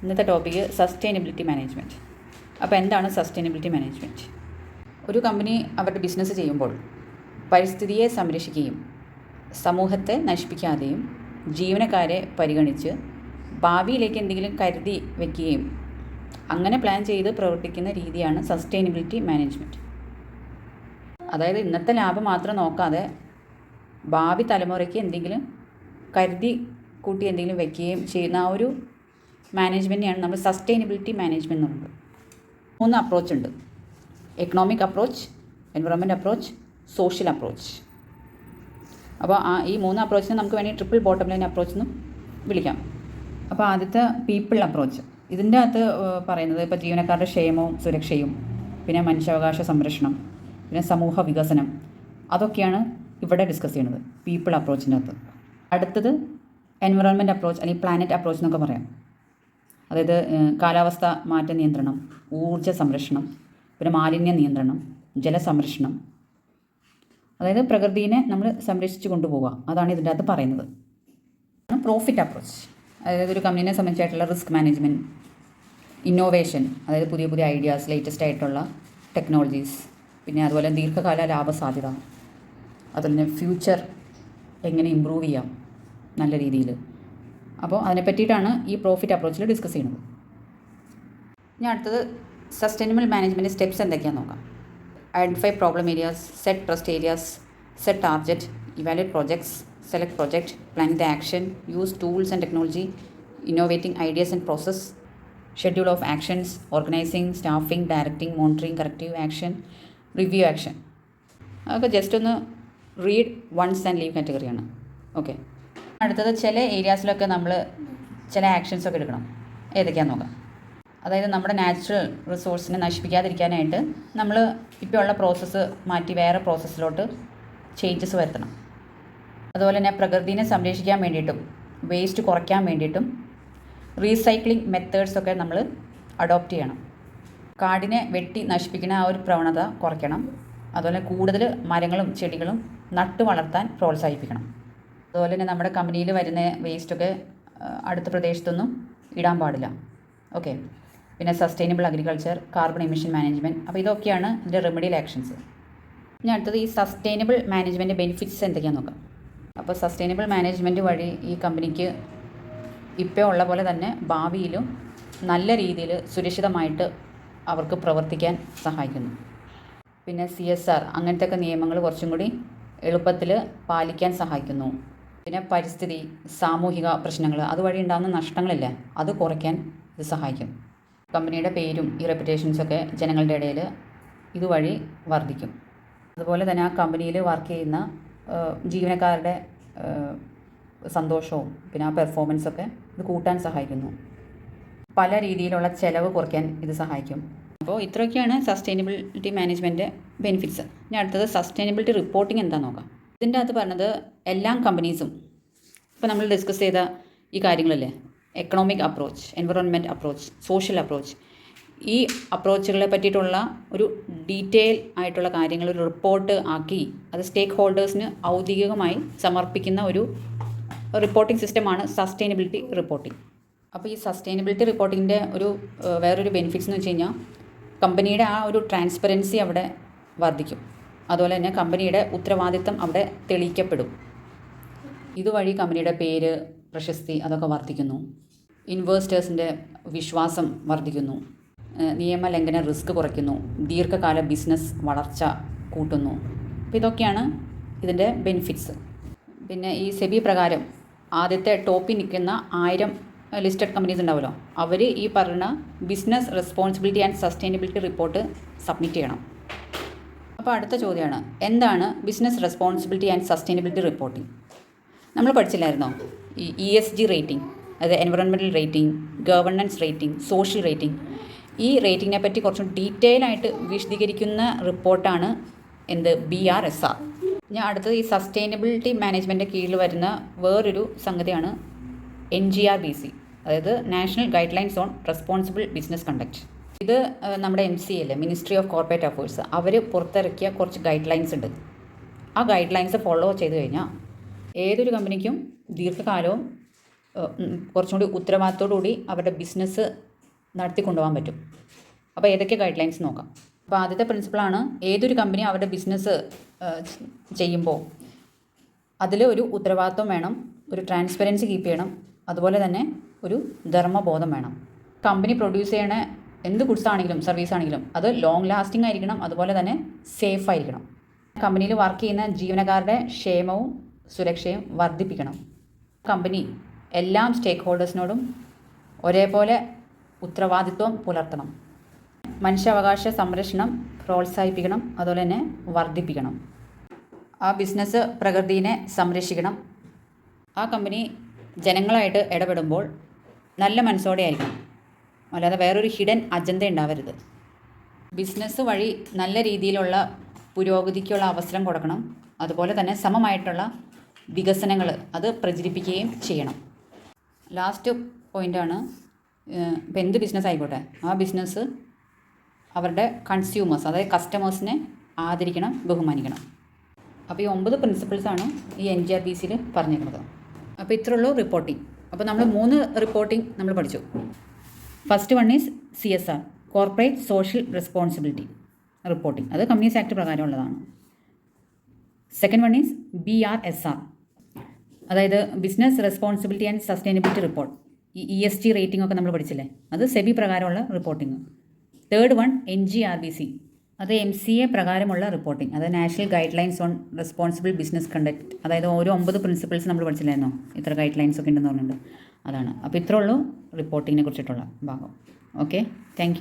ഇന്നത്തെ topic sustainability management അപ്പോൾ എന്താണ് സസ്റ്റൈനബിലിറ്റി മാനേജ്മെന്റ് ഒരു കമ്പനി അവരുടെ ബിസിനസ് ചെയ്യുമ്പോൾ പരിസ്ഥിതിയെ സംരക്ഷിക്കുകയും സമൂഹത്തെ നശിപ്പിക്കാതെയും ജീവനക്കാരെ പരിഗണിച്ച് ഭാവിയിലേക്ക് എന്തെങ്കിലും കരുതി വയ്ക്കുകയും അങ്ങനെ പ്ലാൻ ചെയ്ത് പ്രവർത്തിക്കുന്ന രീതിയാണ് സസ്റ്റൈനബിലിറ്റി മാനേജ്മെന്റ് അതായത് ഇന്നത്തെ ലാഭം മാത്രം നോക്കാതെ ഭാവി തലമുറയ്ക്ക് എന്തെങ്കിലും കരുതി കൂട്ടി എന്തെങ്കിലും വയ്ക്കുകയും ചെയ്യുന്ന ആ ഒരു മാനേജ്മെന്റിനെയാണ് നമ്മൾ സസ്റ്റൈനബിലിറ്റി മാനേജ്മെന്റ് എന്ന് പറയുന്നത്. മൂന്ന് അപ്രോച്ച് ഉണ്ട്. Economic approach environment approach social approach അപ്പോൾ ആ ഈ മൂന്ന് അപ്രോച്ചിനെ നമുക്ക് വേണമെങ്കിൽ ട്രിപ്പിൾ ബോട്ടം ലൈൻ അപ്രോച്ച് എന്നും വിളിക്കാം. അപ്പോൾ ആദ്യത്തെ പീപ്പിൾ അപ്രോച്ച് ഇതിന്റെ അകത്ത് പറയുന്നത് ഇപ്പോൾ ജീവനക്കാരുടെ ക്ഷേമവും സുരക്ഷയും പിന്നെ മനുഷ്യാവകാശ സംരക്ഷണം പിന്നെ സമൂഹ വികസനം. അതൊക്കെയാണ് ഇവിടെ ഡിസ്കസ് ചെയ്യുന്നത് പീപ്പിൾ അപ്രോച്ചിന്റെ അകത്ത്. അടുത്തത് എൻവറോൺമെന്റ് അപ്രോച്ച് അല്ലെങ്കിൽ പ്ലാനറ്റ് അപ്രോച്ച് എന്നൊക്കെ പറയാം. അതായത് കാലാവസ്ഥ മാറ്റ നിയന്ത്രണം ഊർജ സംരക്ഷണം പിന്നെ മാലിന്യ നിയന്ത്രണം ജലസംരക്ഷണം അതായത് പ്രകൃതിയെ നമ്മൾ സംരക്ഷിച്ചു കൊണ്ടുപോകുക അതാണ് ഇതിന്റെ അകത്ത് പറയുന്നത്. പ്രോഫിറ്റ് അപ്രോച്ച് അതായത് ഒരു കമ്പനീനെ സംബന്ധിച്ചായിട്ടുള്ള റിസ്ക് മാനേജ്മെന്റ് ഇന്നോവേഷൻ അതായത് പുതിയ പുതിയ ഐഡിയാസ് ലേറ്റസ്റ്റ് ആയിട്ടുള്ള ടെക്നോളജീസ് പിന്നെ അതുപോലെ ദീർഘകാല ലാഭസാധ്യത അതുപോലെ ഫ്യൂച്ചർ എങ്ങനെ ഇമ്പ്രൂവ് ചെയ്യാം നല്ല രീതിയിൽ. അപ്പോൾ അതിനെ പറ്റിയിട്ടാണ് ഈ പ്രോഫിറ്റ് അപ്രോച്ചിൽ ഡിസ്കസ് ചെയ്യുന്നത്. ഇനി അടുത്തത് സസ്റ്റൈനബിൾ മാനേജ്മെന്റ് സ്റ്റെപ്സ് എന്തൊക്കെയാണെന്ന് നോക്കാം. Identify problem areas set trust areas set target evaluate projects select project plan the action use tools and technology innovating ideas and process schedule of actions organising staffing directing monitoring corrective action review action അതൊക്കെ just ഒന്ന് read once and leave കാറ്റഗറിയാണ് okay അടുത്തത് ചില ഏരിയാസിലൊക്കെ നമ്മൾ ചില actions ഒക്കെ എടുക്കണം. ഏതൊക്കെയാണെന്ന് നോക്കാം. അതായത് നമ്മുടെ നാച്ചുറൽ റിസോഴ്സിനെ നശിപ്പിക്കാതിരിക്കാനായിട്ട് നമ്മൾ ഇപ്പോൾ ഉള്ള പ്രോസസ്സ് മാറ്റി വേറെ പ്രോസസ്സിലോട്ട് ചേഞ്ചസ് വരുത്തണം. അതുപോലെ തന്നെ പ്രകൃതിനെ സംരക്ഷിക്കാൻ വേണ്ടിയിട്ടും വേസ്റ്റ് കുറയ്ക്കാൻ വേണ്ടിയിട്ടും റീസൈക്ലിംഗ് മെത്തേഡ്സ് ഒക്കെ നമ്മൾ അഡോപ്റ്റ് ചെയ്യണം. കാടിനെ വെട്ടി നശിപ്പിക്കുന്ന ആ ഒരു പ്രവണത കുറയ്ക്കണം. അതുപോലെ കൂടുതൽ മരങ്ങളും ചെടികളും നട്ടു വളർത്താൻ പ്രോത്സാഹിപ്പിക്കണം. അതുപോലെ തന്നെ നമ്മുടെ കമ്പനിയിൽ വരുന്ന വേസ്റ്റൊക്കെ അടുത്ത പ്രദേശത്തൊന്നും ഇടാൻ പാടില്ല. ഓക്കെ പിന്നെ sustainable agriculture carbon emission management അപ്പോൾ ഇതൊക്കെയാണ് ഇതിന്റെ റെമഡിയൽ ആക്ഷൻസ് ഇനി അടുത്തത് ഈ സസ്റ്റൈനബിൾ മാനേജ്മെന്റ് ബെനിഫിറ്റ്സ് എന്തൊക്കെയാണെന്ന് നോക്കാം. അപ്പോൾ സസ്റ്റൈനബിൾ മാനേജ്മെന്റ് വഴി ഈ കമ്പനിക്ക് ഇപ്പോൾ ഉള്ള പോലെ തന്നെ ഭാവിയിലും നല്ല രീതിയിൽ സുരക്ഷിതമായിട്ട് അവർക്ക് പ്രവർത്തിക്കാൻ സഹായിക്കുന്നു. പിന്നെ സി എസ് ആർ അങ്ങനത്തെ ഒക്കെ നിയമങ്ങൾ കുറച്ചും കൂടി എളുപ്പത്തിൽ പാലിക്കാൻ സഹായിക്കുന്നു. പിന്നെ പരിസ്ഥിതി സാമൂഹിക പ്രശ്നങ്ങൾ അതുവഴി ഉണ്ടാകുന്ന നഷ്ടങ്ങളില്ലേ? അത് കുറയ്ക്കാൻ ഇത് സഹായിക്കും. കമ്പനിയുടെ പേരും ഈ റെപ്യൂട്ടേഷൻസൊക്കെ ജനങ്ങളുടെ ഇടയിൽ ഇതുവഴി വർദ്ധിക്കും. അതുപോലെ തന്നെ ആ കമ്പനിയിൽ വർക്ക് ചെയ്യുന്ന ജീവനക്കാരുടെ സന്തോഷവും പിന്നെ ആ പെർഫോമൻസൊക്കെ ഇത് കൂട്ടാൻ സഹായിക്കുന്നു. പല രീതിയിലുള്ള ചിലവ് കുറയ്ക്കാൻ ഇത് സഹായിക്കും. അപ്പോൾ ഇത്രയൊക്കെയാണ് സസ്റ്റൈനബിലിറ്റി മാനേജ്മെന്റ് ബെനിഫിറ്റ്സ് ഇനി അടുത്തത് സസ്റ്റൈനബിലിറ്റി റിപ്പോർട്ടിംഗ് എന്താ നോക്കാം. ഇതിന്റെ അകത്ത് പറഞ്ഞത് എല്ലാ കമ്പനീസും ഇപ്പോൾ നമ്മൾ ഡിസ്കസ് ചെയ്ത ഈ കാര്യങ്ങളല്ലേ? Economic approach environment approach social approach ഈ അപ്രോച്ചുകളെ പറ്റിയിട്ടുള്ള ഒരു ഡീറ്റെയിൽ ആയിട്ടുള്ള കാര്യങ്ങൾ ഒരു റിപ്പോർട്ട് ആക്കി അത് സ്റ്റേക്ക് ഹോൾഡേഴ്സിന് ഔദ്യോഗികമായി സമർപ്പിക്കുന്ന ഒരു റിപ്പോർട്ടിംഗ് സിസ്റ്റമാണ് സസ്റ്റൈനബിലിറ്റി റിപ്പോർട്ടിംഗ് അപ്പോൾ ഈ സസ്റ്റൈനബിലിറ്റി റിപ്പോർട്ടിങ്ങിന്റെ ഒരു വേറൊരു ബെനിഫിറ്റ്സ് എന്ന് വെച്ച് കഴിഞ്ഞാൽ കമ്പനിയുടെ ആ ഒരു ട്രാൻസ്പെറൻസി അവിടെ വർദ്ധിക്കും. അതുപോലെ തന്നെ കമ്പനിയുടെ ഉത്തരവാദിത്തം അവിടെ തെളിയിക്കപ്പെടും. ഇതുവഴി കമ്പനിയുടെ പേര് പ്രശസ്തി അതൊക്കെ വർദ്ധിക്കുന്നു. ഇൻവേസ്റ്റേഴ്സിന്റെ വിശ്വാസം വർദ്ധിക്കുന്നു. നിയമലംഘന റിസ്ക് കുറയ്ക്കുന്നു. ദീർഘകാല ബിസിനസ് വളർച്ച കൂട്ടുന്നു. അപ്പോൾ ഇതൊക്കെയാണ് ഇതിന്റെ ബെനിഫിറ്റ്സ്. പിന്നെ ഈ സെബി പ്രകാരം ആദ്യത്തെ ടോപ്പിൽ നിൽക്കുന്ന ആയിരം ലിസ്റ്റഡ് കമ്പനീസ് ഉണ്ടാവുമല്ലോ. അവർ ഈ പറയുന്ന business responsibility and sustainability report submit ചെയ്യണം. അപ്പോൾ അടുത്ത ചോദ്യമാണ്. എന്താണ് business responsibility and sustainability reporting നമ്മൾ പഠിച്ചില്ലായിരുന്നോ? ഈ ഇ എസ് ജി റേറ്റിംഗ് അതായത് environmental rating governance rating social rating ഈ റേറ്റിങ്ങിനെ പറ്റി കുറച്ചും ഡീറ്റെയിൽ ആയിട്ട് വിശദീകരിക്കുന്ന റിപ്പോർട്ടാണ് എന്ത്? ബി ആർ എസ് ആർ ഞാൻ അടുത്തത് ഈ സസ്റ്റൈനബിലിറ്റി മാനേജ്മെന്റ് കീഴിൽ വരുന്ന വേറൊരു സംഗതിയാണ് N G R B C അതായത് national guidelines on responsible business conduct ഇത് നമ്മുടെ എം സി അല്ലേ മിനിസ്ട്രി ഓഫ് കോർപ്പറേറ്റ് അഫയേഴ്സ് അവർ പുറത്തിറക്കിയ കുറച്ച് ഗൈഡ് ലൈൻസ് ഉണ്ട്. ആ ഗൈഡ് ലൈൻസ് ഫോളോ ചെയ്ത് കഴിഞ്ഞാൽ ഏതൊരു കമ്പനിക്കും ദീർഘകാലവും കുറച്ചും കൂടി ഉത്തരവാദിത്തോടുകൂടി അവരുടെ ബിസിനസ് നടത്തി കൊണ്ടുപോകാൻ പറ്റും. അപ്പോൾ ഏതൊക്കെ ഗൈഡ് ലൈൻസ് നോക്കാം. അപ്പോൾ ആദ്യത്തെ പ്രിൻസിപ്പിളാണ് ഏതൊരു കമ്പനി അവരുടെ ബിസിനസ് ചെയ്യുമ്പോൾ അതിൽ ഒരു ഉത്തരവാദിത്വം വേണം ഒരു ട്രാൻസ്പെറൻസി കീപ്പ് ചെയ്യണം അതുപോലെ തന്നെ ഒരു ധർമ്മബോധം വേണം. കമ്പനി പ്രൊഡ്യൂസ് ചെയ്യണ എന്ത് ഗുഡ്സ് ആണെങ്കിലും സർവീസ് ആണെങ്കിലും അത് ലോങ് ലാസ്റ്റിംഗ് ആയിരിക്കണം അതുപോലെ തന്നെ സേഫ് ആയിരിക്കണം. കമ്പനിയിൽ വർക്ക് ചെയ്യുന്ന ജീവനക്കാരുടെ ക്ഷേമവും സുരക്ഷയും വർദ്ധിപ്പിക്കണം. കമ്പനി എല്ലാ സ്റ്റേക്ക് ഹോൾഡേഴ്സിനോടും ഒരേപോലെ ഉത്തരവാദിത്വം പുലർത്തണം. മനുഷ്യാവകാശ സംരക്ഷണം പ്രോത്സാഹിപ്പിക്കണം അതുപോലെ തന്നെ വർദ്ധിപ്പിക്കണം. ആ ബിസിനസ് പ്രകൃതിയെ സംരക്ഷിക്കണം. ആ കമ്പനി ജനങ്ങളായിട്ട് ഇടപെടുമ്പോൾ നല്ല മനസ്സോടെ ആയിരിക്കണം അല്ലാതെ വേറൊരു ഹിഡൻ അജണ്ട ഉണ്ടാവരുത്. ബിസിനസ് വഴി നല്ല രീതിയിലുള്ള പുരോഗതിക്കുള്ള അവസരം കൊടുക്കണം. അതുപോലെ തന്നെ സമമായിട്ടുള്ള വികസനങ്ങൾ അത് പ്രചരിപ്പിക്കുകയും ചെയ്യണം. ലാസ്റ്റ് പോയിന്റാണ് ഇപ്പം എന്ത് ബിസിനസ് ആയിക്കോട്ടെ? ആ ബിസിനസ് അവരുടെ കൺസ്യൂമേഴ്സ് അതായത് കസ്റ്റമേഴ്സിനെ ആദരിക്കണം ബഹുമാനിക്കണം. അപ്പോൾ ഈ ഒമ്പത് പ്രിൻസിപ്പിൾസാണ് ഈ എൻ ജി ആർ ബി സിയിൽ പറഞ്ഞിരിക്കുന്നത്. അപ്പോൾ ഇത്രയുള്ളൂ റിപ്പോർട്ടിംഗ് അപ്പോൾ നമ്മൾ മൂന്ന് റിപ്പോർട്ടിംഗ് നമ്മൾ പഠിച്ചു. First one is C S R corporate social responsibility reporting അത് companies act പ്രകാരമുള്ളതാണ്. Second one is B R S R അതായത് business responsibility and sustainability report ഈ ഇ എസ് ടി റേറ്റിംഗ് ഒക്കെ നമ്മൾ പഠിച്ചില്ലേ? അത് സെബി പ്രകാരമുള്ള reporting third one N G R B C അത് M C A പ്രകാരമുള്ള റിപ്പോർട്ടിംഗ് അത് national guidelines on responsible business conduct അതായത് ഓരോ ഒമ്പത് പ്രിൻസിപ്പിൾസ് നമ്മൾ പഠിച്ചില്ലായിരുന്നോ? ഇത്ര ഗൈഡ് ലൈൻസ് ഒക്കെ ഉണ്ടെന്ന് പറഞ്ഞിട്ടുണ്ട് അതാണ്. അപ്പോൾ ഇത്രേ ഉള്ളൂ റിപ്പോർട്ടിങ്ങിനെ കുറിച്ചിട്ടുള്ള ഭാഗം. Okay thank